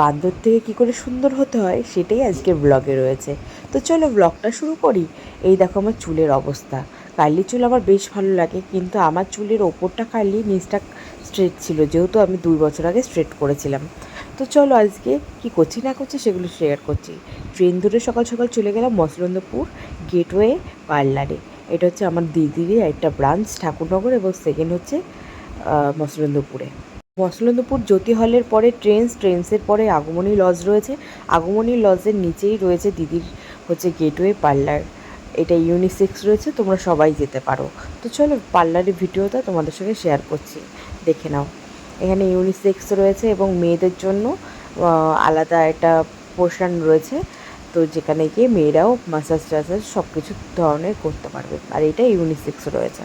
বান্দর থেকে কী করে সুন্দর হতে হয় সেটাই আজকের ব্লগে রয়েছে। তো চলো ব্লগটা শুরু করি। এই দেখো আমার চুলের অবস্থা। কার্লি চুল আমার বেশ ভালো লাগে, কিন্তু আমার চুলের ওপরটা কার্লি নিচটা স্ট্রেট ছিল, যেহেতু আমি দুই বছর আগে স্ট্রেট করেছিলাম। তো চলো আজকে কি করছি না করছি সেগুলো শেয়ার করছি। ট্রেন ধরে সকাল সকাল চলে গেলাম মসলন্দপুর গেটওয়ে পার্লারে। এটা হচ্ছে আমার দিদিরই একটা ব্রাঞ্চ ঠাকুরনগর এবং সেকেন্ড হচ্ছে মসলন্দপুরে। মসলন্দপুর জ্যোতি হলের পরে ট্রেন্স ট্রেন্সের পরে আগমনী লজ রয়েছে। আগমনী লজের নিচেই রয়েছে দিদির হচ্ছে গেটওয়ে পার্লার। এটা ইউনিসেক্স রয়েছে, তোমরা সবাই যেতে পারো। তো চলো পার্লারের ভিডিওটা তোমাদের সঙ্গে শেয়ার করছি। দেখে নাও। এখানে ইউনিসেক্স রয়েছে এবং মেয়েদের জন্য আলাদা একটা পোর্শন রয়েছে। তো যেখানে গিয়ে মেয়েরাও মাসাজ টাসাজ সব কিছু ধরনের করতে পারবে। আর এটা ইউনিসেক্স রয়েছে।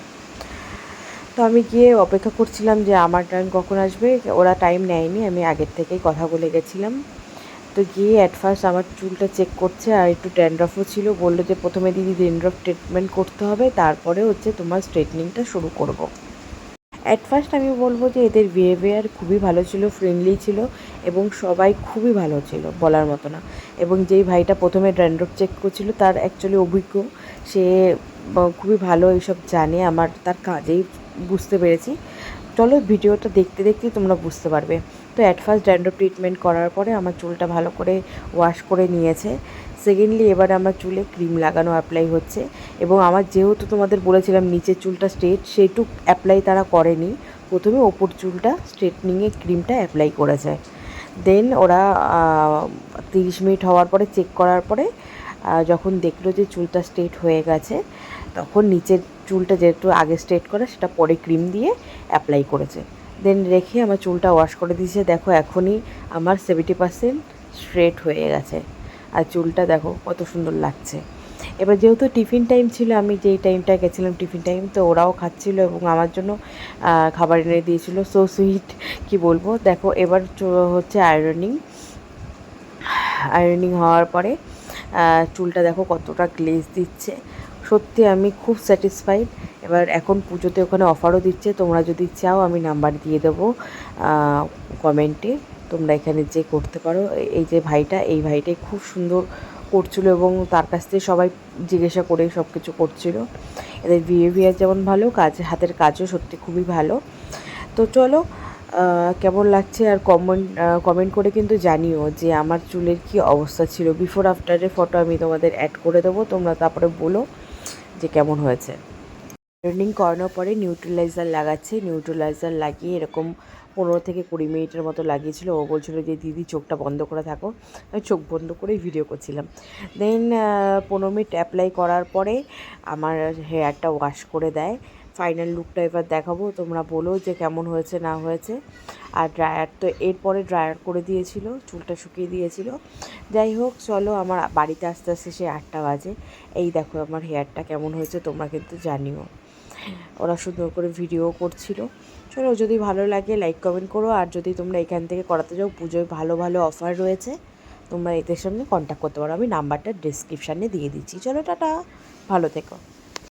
তো আমি গিয়ে অপেক্ষা করছিলাম যে আমার টাইম কখন আসবে। ওরা টাইম নেয়নি, আমি আগের থেকেই কথা বলে গেছিলাম। তো গিয়ে অ্যাট ফার্স্ট আমার চুলটা চেক করছে আর একটু ড্যান্ড্রফও ছিল। বলল যে প্রথমে দিদি ড্যান্ড্রফ ট্রিটমেন্ট করতে হবে, তারপরে হচ্ছে তোমার স্ট্রেটনিংটা শুরু করব। অ্যাট ফার্স্ট আমি বলব যে এদের বিহেভিয়ার খুবই ভালো ছিল ফ্রেন্ডলি ছিল এবং সবাই খুবই ভালো ছিল, বলার মতো না। এবং যেই ভাইটা প্রথমে ড্যান্ড্রফ চেক করছিল, তার অ্যাকচুয়ালি অভিজ্ঞ। সে খুবই ভালো এইসব জানে। আমার, তার কাজেই বুঝতে পেরেছি। চলো ভিডিওটা দেখতে দেখতে তোমরা বুঝতে পারবে। তো অ্যাট ফার্স্ট ড্যান্ড্রফ ট্রিটমেন্ট করার পরে আমার চুলটা ভালো করে ওয়াশ করে নিয়েছে। সেকেন্ডলি এবার আমার চুলে ক্রিম লাগানো অ্যাপ্লাই হচ্ছে। এবং আমার যেহেতু তোমাদের বলেছিলাম নিচের চুলটা স্ট্রেট সেইটুক অ্যাপ্লাই তারা করেনি। প্রথমে ওপর চুলটা স্ট্রেটনিংয়ে ক্রিমটা অ্যাপ্লাই করেছে। দেন ওরা তিরিশ মিনিট হওয়ার পরে চেক করার পরে যখন দেখল যে চুলটা স্ট্রেট হয়ে গেছে, তখন নিচের চুলটা যেহেতু আগে স্ট্রেট করে, সেটা পরে ক্রিম দিয়ে অ্যাপ্লাই করেছে। দেন রেখে আমার চুলটা ওয়াশ করে দিয়েছে। দেখো এখনই আমার সেভেন্টি পার্সেন্ট স্ট্রেট হয়ে গেছে। আর চুলটা দেখো কত সুন্দর লাগছে। এবার যেহেতু টিফিন টাইম ছিল, আমি যেই টাইমটা গেছিলাম টিফিন টাইম তো ওরাও খাচ্ছিল এবং আমার জন্য খাবার এনে দিয়েছিল। সো সুইট কি বলব? দেখো এবার হচ্ছে আয়রনিং আয়রনিং হওয়ার পরে চুলটা দেখো কতটা গ্লেজ দিচ্ছে। সত্যি আমি খুব স্যাটিসফাইড এবার এখন পুজোতে ওখানে অফারও দিচ্ছে। তোমরা যদি চাও, আমি নাম্বার দিয়ে দেবো কমেন্টে তোমরা এখানে যে করতে পারো। এই যে ভাইটা, এই ভাইটাই খুব সুন্দর করছিল এবং তার কাছ থেকে সবাই জিজ্ঞাসা করে সব কিছু করছিল। এদের বিহেভিয়ার যেমন ভালো, কাজ, হাতের কাজও সত্যি খুবই ভালো। তো চলো কেমন লাগছে আর কমেন্ট কমেন্ট করে কিন্তু জানিও যে আমার চুলের কি অবস্থা ছিল। বিফোর আফটারের ফটো আমি তোমাদের অ্যাড করে দেবো। তোমরা তারপরে বলো। যে কেমন হয়েছে। ট্রেনিং করানোর পরে নিউট্রিলাইজার লাগাচ্ছে। নিউট্রিলাইজার লাগিয়ে এরকম পনেরো থেকে কুড়ি মিনিটের মতো লাগিয়েছিল। ও বলছিল যে, দিদি, চোখটা বন্ধ করে থাকো। আমি চোখ বন্ধ করেই ভিডিও করছিলাম। দেন পনেরো মিনিট অ্যাপ্লাই করার পরে আমার হেয়ারটা ওয়াশ করে দেয়। ফাইনাল লুকটা এবার দেখাবো। তোমরা বলো যে, কেমন হয়েছে, না হয়েছে। আর ড্রায়ার তো এরপরে ড্রায়ার করে দিয়েছিল। চুলটা শুকিয়ে দিয়েছিল। যাই হোক, চলো আমার বাড়িতে আস্তে আস্তে সে আটটা বাজে। এই দেখো আমার হেয়ারটা কেমন হয়েছে, তোমরা কিন্তু জানিও। ওরা সুন্দর করে ভিডিও করছিল। চলো, যদি ভালো লাগে লাইক কমেন্ট করো। আর যদি তোমরা এখান থেকে করাতে যাও, পুজোয় ভালো ভালো অফার রয়েছে, তোমরা এদের সঙ্গে কন্ট্যাক্ট করতে পারো। আমি নাম্বারটা ডিসক্রিপশানে দিয়ে দিচ্ছি। চলো, টাটা। ভালো থেকো।